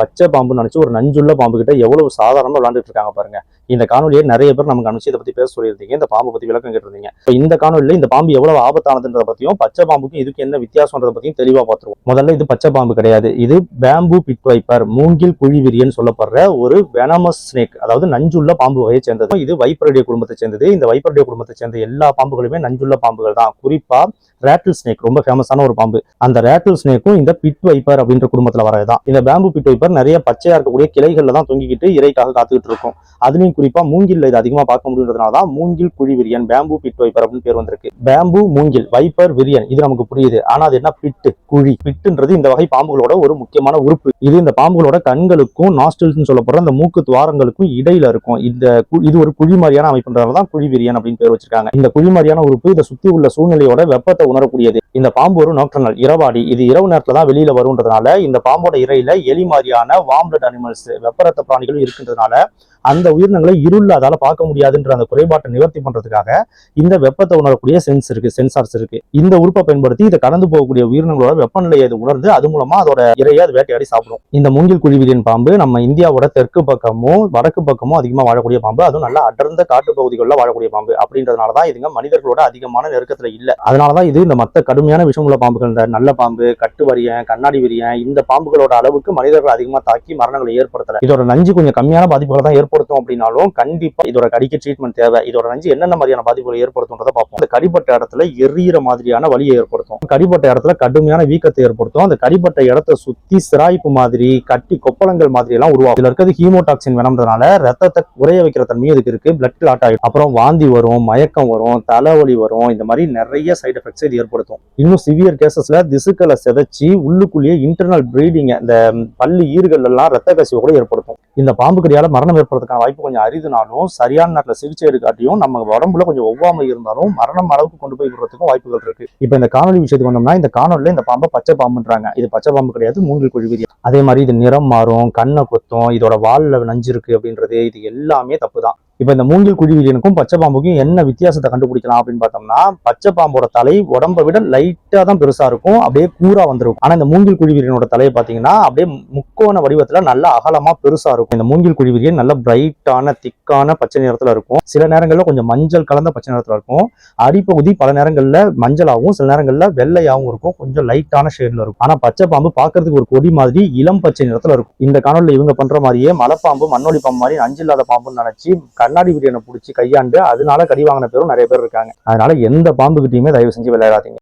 பச்சை பாம்புன்னு நினச்சி ஒரு நஞ்சுள்ள பாம்பு கிட்ட எவ்வளவு சாதாரணமாக விளாண்டுட்டு இருக்காங்க பாருங்க. இந்த காணொலியை நிறைய பேர் நமக்கு அனுப்பிச்சு இதை பற்றி பேச சொல்லியிருந்தீங்க இந்த பாம்பை பற்றி விளக்கம் கேட்டிருந்தீங்க. இந்த காணொலியில் இந்த பாம்பு எவ்வளவு ஆபத்தானதுன்றத பற்றியும் பச்சை பாம்புக்கும் இதுக்கு என்ன வித்தியாசம்ன்றத பற்றியும் தெளிவாக பார்த்துருவோம். முதல்ல இது பச்சை பாம்பு கிடையாது. இது பேம்பு பிட் வைப்பர் மூங்கில் குழிவிரியன் சொல்லப்படுற ஒரு வெனமஸ் ஸ்னேக் அதாவது நஞ்சுள்ள பாம்பு வகையை சேர்ந்தது. இது வைப்பருடைய குடும்பத்தை சேர்ந்தது. இந்த வைப்பருடைய குடும்பத்தை சேர்ந்த எல்லா பாம்புகளுமே நஞ்சுள்ள பாம்புகள் தான். குறிப்பாக ரேட்டில் ஸ்னேக் ரொம்ப ஃபேமஸான ஒரு பாம்பு. அந்த ரேட்டில் ஸ்னேக்கும் இந்த பிட் வைப்பர் அப்படின்ற குடும்பத்துல வரதுதான் இந்த பேம்பு பிட் வைப்பர் நிறைய பச்சையாக இருக்கக்கூடிய கிளைகளில் தான் தொங்கிக்கிட்டு இறைக்காக காத்துக்கிட்டு இருக்கும். அதுலேயும் குறிப்பா மூங்கில் இது அதிகமா பார்க்க முடியுன்றதுனால தான் மூங்கில் குழி விரியன் பேம்பு பிட் வைப்பர் அப்படின்னு பேர் வந்திருக்கு. பேம்பு மூங்கில் வைப்பர் விரியன் இது நமக்கு புரியுது. ஆனா அது என்ன? பிட்டு குழி. பிட்டுன்றது இந்த வகை பாம்புகளோட ஒரு முக்கியமான உறுப்பு. இது இந்த பாம்புகளோட கண்களுக்கும் நாஸ்டில்ஸ் சொல்லப்படுற அந்த மூக்கு துவாரங்களுக்கும் இடையில இருக்கும். இந்த கு- இது ஒரு குழி மாதிரியான அமைப்புன்றதால தான் குழி விரியன் அப்படின்னு பேர் வச்சிருக்காங்க. இந்த குழி மாதிரியான உறுப்பு இதை சுத்தி உள்ள சூழ்நிலையோட வெப்பத்தை உணரக்கூடியது. இந்த பாம்பு ஒரு நோக்டர்னல் இரவாடி. இது இரவு நேரத்துல தான் வெளியில வரும்ன்றதுனால இந்த பாம்போட இறையில எலி மாதிரியான வாம்லட் அனிமல்ஸ் வெப்பரத்த பிராணிகளும் இருக்கின்றதுனால அந்த உயிரினங்களை இருள்ல அதால பார்க்க முடியாதுன்ற அந்த குறைபாட்டை நிவர்த்தி பண்றதுக்காக இந்த வெப்பத்தை உணரக்கூடிய சென்ஸ் இருக்கு சென்சார்ஸ் இருக்கு. இந்த உறுப்பை பயன்படுத்தி இதை கடந்து போகக்கூடிய உயிரினங்களோட வெப்பநிலையை அது உணர்ந்து அது மூலமா அதோட இறையை அது வேட்டையாடி சாப்பிடும். இந்த மூங்கில் குழிவிரியன் பாம்பு நம்ம இந்தியாவோட தெற்கு பக்கமும் வடக்கு பக்கமும் அதிகமா வாழக்கூடிய பாம்பு. அதுவும் நல்லா அடர்ந்த காட்டு பகுதிகளில் வாழக்கூடிய பாம்பு. அப்படின்றதுனாலதான் இதுங்க மனிதர்களோட அதிகமான நெருக்கத்துல இல்ல. அதனாலதான் இது இந்த மத்த கடுமையான விஷமுள்ள பாம்புகள் இந்த நல்ல பாம்பு கட்டு வரியன் கண்ணாடி விரியன் இந்த பாம்புகளோட அளவுக்கு மனிதர்கள் அதிகமா தாக்கி மரணங்களை ஏற்படுத்தல. இதோட நஞ்சு கொஞ்சம் கம்மியான பாதிப்புகள் தான் ஏற்படுத்தும் அப்படின்னாலும் கண்டிப்பா இதோட கடிக்கு ட்ரீட்மெண்ட் தேவை. இதோட நஞ்சு என்னென்ன மாதிரியான பாதிப்புகளை ஏற்படுத்தும்ன்றத பார்ப்போம். அந்த கடிப்பட்ட இடத்துல எரியிற மாதிரியான வலியை ஏற்படுத்தும். கடிப்பட்ட இடத்துல கடுமையான வீக்கத்தை ஏற்படுத்தும். அந்த கடிப்பட்ட இடத்த சுத்தி சிராய்ப்பு மாதிரி கட்டி கொப்பளங்கள் மாதிரி எல்லாம் உருவாகும் இதுல இருக்கிறது ஹீமோடாக்சின் வேணும்ன்றதுனால ரத்தத்தை குறைய வைக்கிற தன்மையும் இதுக்கு இருக்கு. பிளட் கிளாட் ஆகிடும் அப்புறம் வாந்தி வரும் மயக்கம் வரும் தலைவலி வரும். இந்த மாதிரி நிறைய சைடு எஃபெக்ட்ஸ் இது ஏற்படுத்தும். இன்னும் சிவியர் கேசஸ்ல திசுக்களை சிதைச்சி உள்ளுக்குள்ளேயே இன்டர்னல் ப்ரீடிங் இந்த பல்லு ஈறுகள் எல்லாம் ரத்த கசிவை கூட ஏற்படுத்தும். இந்த பாம்பு கடியால் மரணம் ஏற்படுறதுக்கான வாய்ப்பு கொஞ்சம் அரிதுனாலும் சரியான நேரத்தில் சிகிச்சை எடுக்காட்டியும் நம்ம உடம்புல கொஞ்சம் ஒவ்வாமை இருந்தாலும் மரணம் அளவுக்கு கொண்டு போய் விடுறதுக்கும் வாய்ப்புகள் இருக்கு. இப்போ இந்த காணொலி விஷயத்துக்கு வந்தோம்னா இந்த காணொலியில் இந்த பாம்பை பச்சை பாம்புன்றாங்க. இது பச்சை பாம்பு கிடையாது மூங்கில் குழிவிரி அதே மாதிரி இது நிறம் மாறும் கண்ணை கொத்தும் இதோட வாலில் நஞ்சிருக்கு அப்படின்றது இது எல்லாமே தப்பு தான் இப்போ இந்த மூங்கில் குழிவிலினுக்கும் பச்சை பாம்புக்கும் என்ன வித்தியாசத்தை கண்டுபிடிக்கலாம் அப்படின்னு பார்த்தோம்னா பச்சை பாம்போட தலை உடம்பை விட லைட்டா தான் பெருசா இருக்கும். அப்படியே கூரா வந்துருக்கும். ஆனா இந்த மூங்கில் குழிவிரியனோட தலையை பார்த்தீங்கன்னா அப்படியே முக்கோண வடிவத்துல நல்லா அகலமா பெருசா இருக்கும். இந்த மூங்கில் குழிவிலியன் நல்ல பிரைட்டான திக்கான பச்சை நிறத்துல இருக்கும். சில நேரங்கள்ல கொஞ்சம் மஞ்சள் கலந்த பச்சை நிறத்துல இருக்கும். அடிப்பகுதி பல நேரங்கள்ல மஞ்சளாகவும் சில நேரங்கள்ல வெள்ளையாகவும் இருக்கும். கொஞ்சம் லைட்டான ஷேட்ல இருக்கும். ஆனா பச்சை பாம்பு பாக்குறதுக்கு ஒரு கொடி மாதிரி இளம் பச்சை நிறத்துல இருக்கும். இந்த காணொலியில் இவங்க பண்ற மாதிரியே மலைப்பாம்பு மண்ணொலி பாம்பு மாதிரி நஞ்சு இல்லாத பாம்புன்னு நினைச்சு கண்ணாடி விரியனை பிடிச்சி கையாண்டு அதனால கடி வாங்கின பேரும் நிறைய பேர் இருக்காங்க. அதனால எந்த பாம்புகிட்டையுமே தயவு செஞ்சு விளையாடாதீங்க.